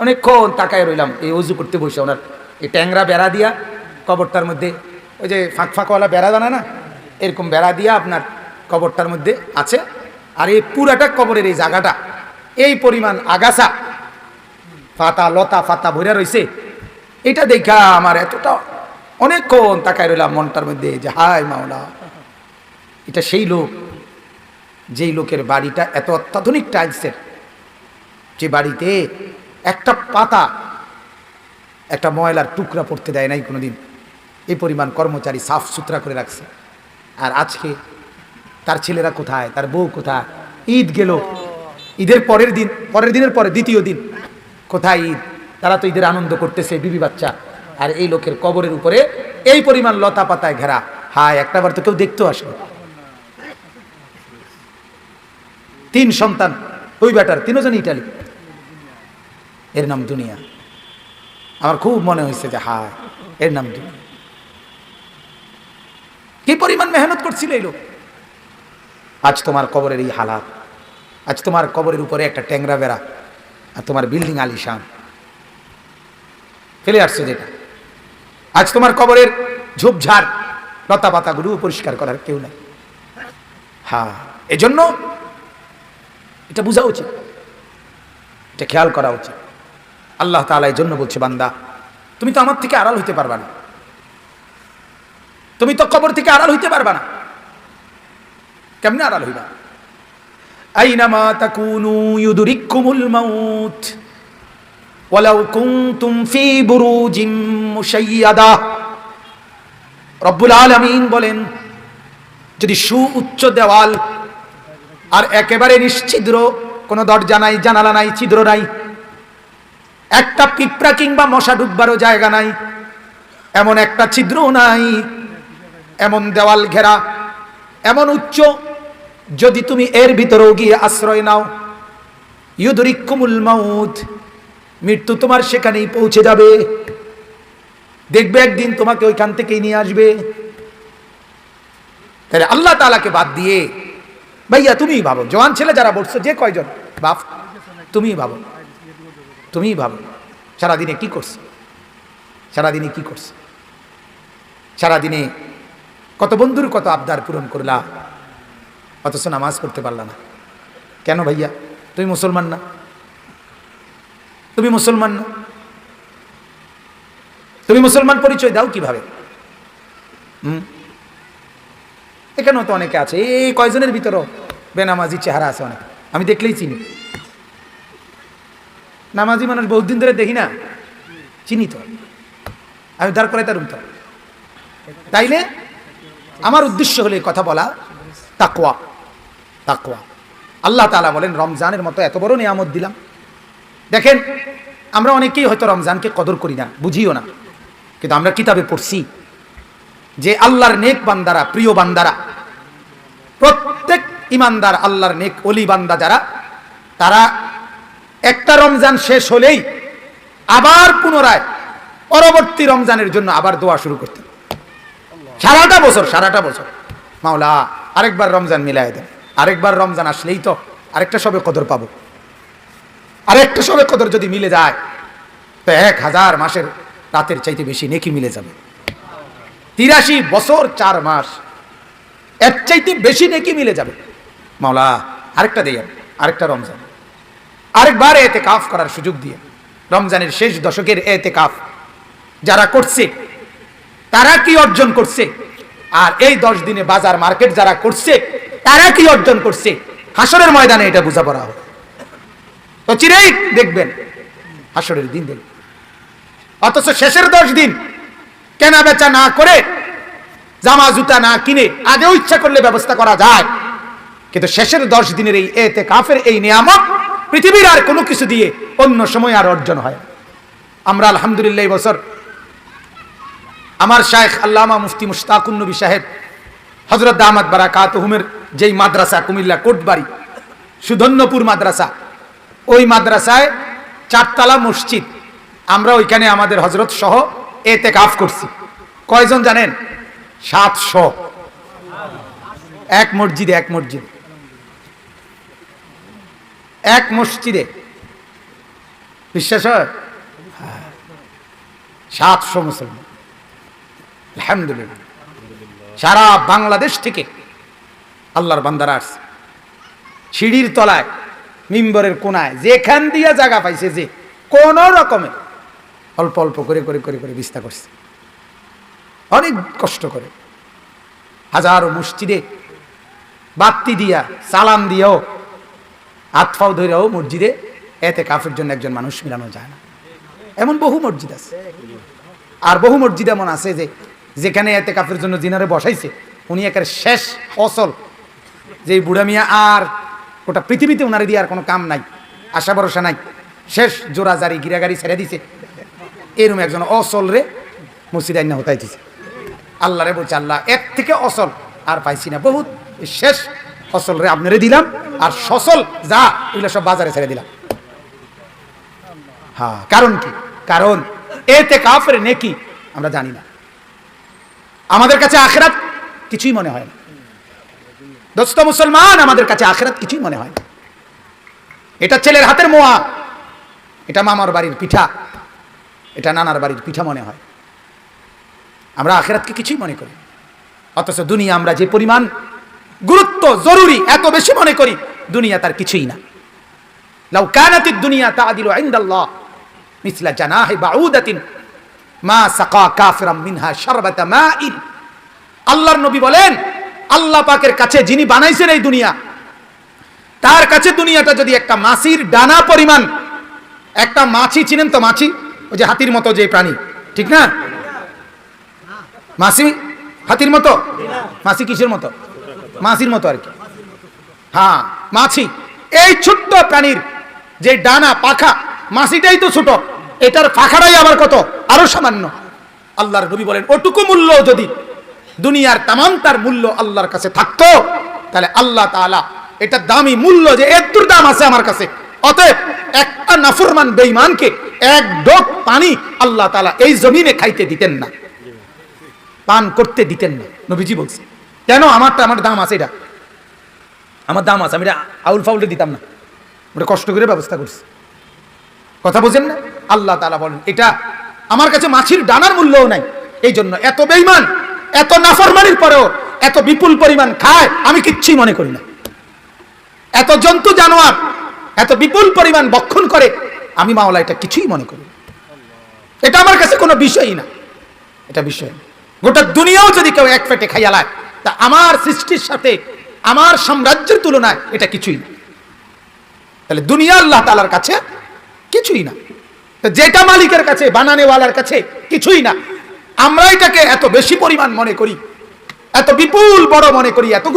অনেকক্ষণ তাকায় রইলাম। এই অজু করতে বসে ওনার। এই ট্যাংরা বেড়া দিয়া কবরটার মধ্যে, ওই যে ফাঁক ফাঁকওয়ালা বেড়া জানা না? এরকম বেড়া দিয়া আপনার কবরটার মধ্যে আছে। আর এই পুরাটা কবরের এই জায়গাটা, এই পরিমাণ আগাছা, ফাতা লতা ফাতা ভরে রইছে। এটা দেখা আমার এতটা অনেকক্ষণ তাকায় রইলাম মনটার মধ্যে যে, হায় মাওলা। এটা সেই লোক, যেই লোকের বাড়িটা এত অত্যাধুনিক টাইলসের। যে বাড়িতে একটা পাতা একটা ময়লার টুকরা পড়তে দেয় নাই কোনোদিন। এই পরিমাণ কর্মচারী সাফ সুতরা করে রাখছে। আর আজকে তার ছেলেরা কোথায়? তার বউ কোথায়? ঈদ গেল। ঈদের পরের দিন, পরের দিনের পরে দ্বিতীয় দিন। কোথায় ঈদ? তারা তো ঈদের আনন্দ করতেছে, বিবি বাচ্চা। আর এই লোকের কবরের উপরে এই পরিমাণ লতা পাতায় ঘেরা। হায় একটাবার তো কেউ দেখতেও আসবে তিন সন্তান, ওই বেটার, তিনজন ইটালি। এর নাম দুনিয়া। আমার খুব মনে হয়েছে যে হায় এর নাম দুনিয়া। কি পরিমাণ মেহনত করছিল এই লোক? আজ তোমার কবরের এই হালাত, আজ তোমার কবরের উপরে একটা ট্যাংরা বেড়া আর তোমার বিল্ডিং আলিশান। ফেলে আসছো যেটা? আজ তোমার কবরের ঝোপঝাড় লতা পাতাগুলো পরিষ্কার করার কেউ নাই। হ্যাঁ এজন্য এটা বোঝা উচিত। এটা খেয়াল করা উচিত। আল্লাহ তাআলা এই জন্য বলছে, বান্দা, তুমি তো আমার থেকে আড়াল হইতে পারবা না। তুমি তো কবর থেকে আড়াল হইতে পারবা না। কেমনে আড়াল হইবা? আইনামা তাকুনু ইউদরিকুমুল ফি রব্বুল বলেন, যদি সুউচ্চ দেওয়াল আর একেবারে নিশ্চিদ্র কোনো দরজা নাই, জানালা নাই, ছিদ্র নাই একটা পিঁপড়া কিংবা মশা ডুববারও জায়গা নাই। এমন একটা ছিদ্রও নাই, এমন দেওয়াল ঘেরা, এমন উচ্চ, যদি তুমি এর ভিতরেও গিয়ে আশ্রয় নাও। ইউদরিকুমুল মাউত, মৃত্যু তোমার সেখানেই পৌঁছে যাবে। দেখবে একদিন তোমাকে ওইখান থেকেই নিয়ে আসবে। তাহলে আল্লাহ তালাকে বাদ দিয়ে, ভাইয়া তুমিই ভাবো জওয়ান ছেলে যারা বলছো যে কয়জন? বাপ, তুমিই ভাবো। তুমিই ভাবো সারাদিনে কি করছ? সারাদিনে কি করছ? সারাদিনে কত বন্ধুর কত আবদার পূরণ করলা, অথচ নামাজ পড়তে পারলা না। কেন ভাইয়া? তুমি মুসলমান না? তুমি মুসলমান না? তুমি মুসলমান পরিচয় দাও কীভাবে? হুম? এখানেও তো অনেকে আছে। এই কয়জনের ভিতরও বেনামাজি চেহারা আছে অনেক। আমি দেখলেই চিনি। নামাজি মানুষ বহুদিন ধরে দেখি না। চিনি তো। আমি দাঁড় করাই তার উত্তর তাইলে আমার উদ্দেশ্য হলে কথা বলা তাকোয়া তাকোয়া আল্লাহ তালা বলেন, রমজানের মতো এত বড় নিয়ামত দিলাম। দেখেন, আমরা অনেকেই হয়তো রমজানকে কদর করি না, বুঝিও না। কিন্তু আমরা কিতাবে পড়ছি যে আল্লাহর নেক বান্দারা, প্রিয় বান্দারা, প্রত্যেক ইমানদার আল্লাহর নেক অলি বান্দা যারা, তারা একটা রমজান শেষ হলেই আবার পুনরায় পরবর্তী রমজানের জন্য আবার দোয়া শুরু করতেন সারাটা বছর সারাটা বছর। মাওলা, আরেকবার রমজান মিলাই দেন। আরেকবার রমজান আসলেই তো আরেকটা সবে কদর পাবো। আরেকটা সবে কদর যদি মিলে যায়, তো এক হাজার মাসের রাতের চাইতে বেশি নেকি মিলে যাবে। তিরাশি বছর, চার মাস, এর চাইতে বেশি নেকি মিলে যাবে। মাওলা, আরেকটা দিয়ে আরেকটা রমজান। আরেকবার এতে কাফ করার সুযোগ দিয়ে। রমজানের শেষ দশকের এতে কাফ যারা করছে, তারা কি অর্জন করছে? আর এই দশ দিনে বাজার মার্কেট যারা করছে, তারা কি অর্জন করছে? হাসরের ময়দানে এটা বোঝাপড়া হবে। তো চিরেই দেখবেন হাসরের দিন দেখবেন। অথচ শেষের দশ দিন কেনা বেচা না করে, জামা জুতা না কিনে আগেও ইচ্ছা করলে ব্যবস্থা করা যায়। কিন্তু শেষের দশ দিনের এই এতে কাফের এই নিয়ামত পৃথিবীর আর কোনো কিছু দিয়ে অন্য সময় আর অর্জন হয় আমরা আলহামদুলিল্লাহ এই বছর আমার শায়েখ আল্লামা মুফতি মুশতাকুন নবী সাহেব হজরত দামাত বারাকাত হুমের যেই মাদ্রাসা, কুমিল্লা কোটবাড়ি, সুধন্যপুর মাদ্রাসা, ওই মাদ্রাসায় চারতলা মসজিদ, আমরা ওইখানে আমাদের হজরত সহ এতে কাফ করছি। কয়জন জানেন? সাতশো। এক মসজিদে এক মসজিদ। এক মসজিদে। বিশ্বাস হয়। সাতশো মুসলমান। আলহামদুলিল্লাহ। সারা বাংলাদেশ থেকে আল্লাহর বান্দারা আসছে। সিঁড়ির তলায়, মিম্বরের কোনায়, যেখান দিয়ে জায়গা পাইছে যে কোন রকমে অল্প অল্প করে করে করে করে বিস্তার করছে। অনেক কষ্ট করে। হাজারো মসজিদে বাত্তি দিয়া, সালাম দিয়েও আতফাও ধরেও মসজিদে, এতে কাফের জন্য একজন মানুষ মিলানো যায় না। এমন বহু মসজিদ আছে। আর বহু মসজিদ এমন আছে যে, যেখানে এতে কাফের জন্য জিনারে বসাইছে। উনি একের শেষ অসল। যে বুড়া মিয়া আর গোটা পৃথিবীতে ওনারে দিয়ে আর কোনো কাম নাই, আশা ভরসা নাই। শেষ জোড়াজারি গিরাগারি ছেড়ে দিছে। এরম একজন অসল রে মসজিদ আইনা হতাই দিছে আল্লাহ রে বলছে, আল্লাহ এক থেকে অসল আর পাইছি না। বহুত শেষ অসল রে আপনারে দিলাম, আর সসল যা, এগুলো সব বাজারে ছেড়ে দিলাম। হ্যাঁ কারণ কি? কারণ এতে কাফের নেকি, আমরা জানি না। আমাদের কাছে আখেরাত কিছুই মনে হয় না। দোস্ত মুসলমান, আমাদের কাছে আখেরাত কিছুই মনে হয় না। এটা ছেলের হাতের মোয়া, এটা মামার বাড়ির পিঠা, এটা নানার বাড়ির পিঠা মনে হয়। আমরা আখেরাতকে কিছুই মনে করি অথচ দুনিয়া আমরা যে পরিমাণ গুরুত্ব জরুরি, এত বেশি মনে করি, দুনিয়া তার কিছুই না। লাউ কানাতিদ দুনিয়া তাআদিলু ইনদাল্লাহ, মিসলা জানাহি বাউদাতিন, মা সাকা কাফিরাম মিনহা শারবাতা মাইন। আল্লাহর নবী বলেন, আল্লাহ পাকের কাছে যিনি বানাইছেন এই দুনিয়া, তার কাছে দুনিয়াটা যদি একটা মাছির ডানা পরিমাণ, একটা মাছি, চিনেন তো মাছি? ওই যে হাতির মতো যে প্রাণী, ঠিক না? মাছি? হাতির মতো? মাছি কিসের মতো? মাছির মতো আর কি। হ্যাঁ মাছি। এই ছোট্ট প্রাণীর যে ডানা, পাখা মাছিটাই তো ছোট। এটার পাখাটাই আবার কত? আরও সামান্য। আল্লাহর নবী বলেন, ওটুকু মূল্য যদি দুনিয়ার তামাম তার মূল্য আল্লাহর কাছে থাকতো, তাহলে আল্লাহ তাআলা এটা দামি মূল্য যে এত্তুর দাম আছে আমার কাছে। অতএব একটা নাফরমান বেঈমানকে এক ডোক পানি আল্লাহ তাআলা এই জমিনে খাইতে দিতেন না। পান করতে দিতেন না। নবীজি বলছে কেন? আমারটা, আমার দাম আছে এটা। আমার দাম আছে, আমি এটা আউল ফাউলে দিতাম না। ওটা কষ্ট করে ব্যবস্থা করছি। কথা বোঝেন না? আল্লাহ তালা বলেন, এটা আমার কাছে মাছির ডানার মূল্যও নাই। এই জন্য এত বেইমান এত নাফরমানির পরেও এত বিপুল পরিমাণ খায়, আমি কিচ্ছুই মনে করি না। এত জন্তু জানোয়ার, এত বিপুল পরিমাণ বক্ষণ করে, আমি মাওলা এটা কিছুই মনে করি এটা আমার কাছে কোনো বিষয়ই না। এটা বিষয় গোটা দুনিয়াও যদি কেউ এক পেটে খাইয়া লায় তা আমার সৃষ্টির সাথে, আমার সাম্রাজ্যের তুলনায় এটা কিছুই না। তাহলে দুনিয়া আল্লাহ তালার কাছে কিছুই না। যেটা মালিকের কাছে, বানানেওয়ালার কাছে কিছুই না। আমরা এটাকে এত বেশি পরিমাণ মনে করি, এত বিপুল বড় মনে করি, এত